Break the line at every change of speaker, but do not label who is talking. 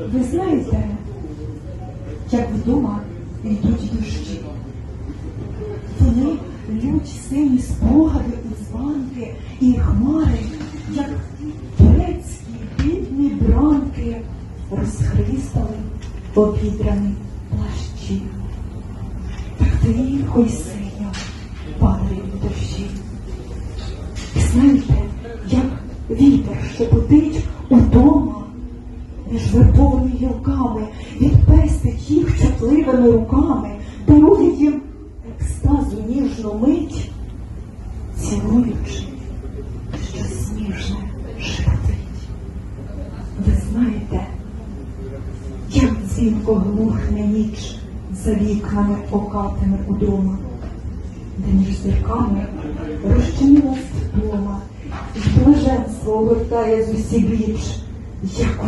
Ви знаєте, як вдома йдуть дощі. Вони лють сині спогади і званки, і хмари, як турецькі бідні бранки, розхристали обідрані плащі. Так тихо й синьо падають дощі. І знаєте, як вітер шепотить удома між вербовими гілками, відпестить їх чутливими руками, дарує їм екстазу ніжну мить, цілуючи, що сніжне шепотить. Ви знаєте, як дзвінко глухне ніч за вікнами окатами удома, де між зірками розчинилась вдома, і блаженство огортає з усіх віч, як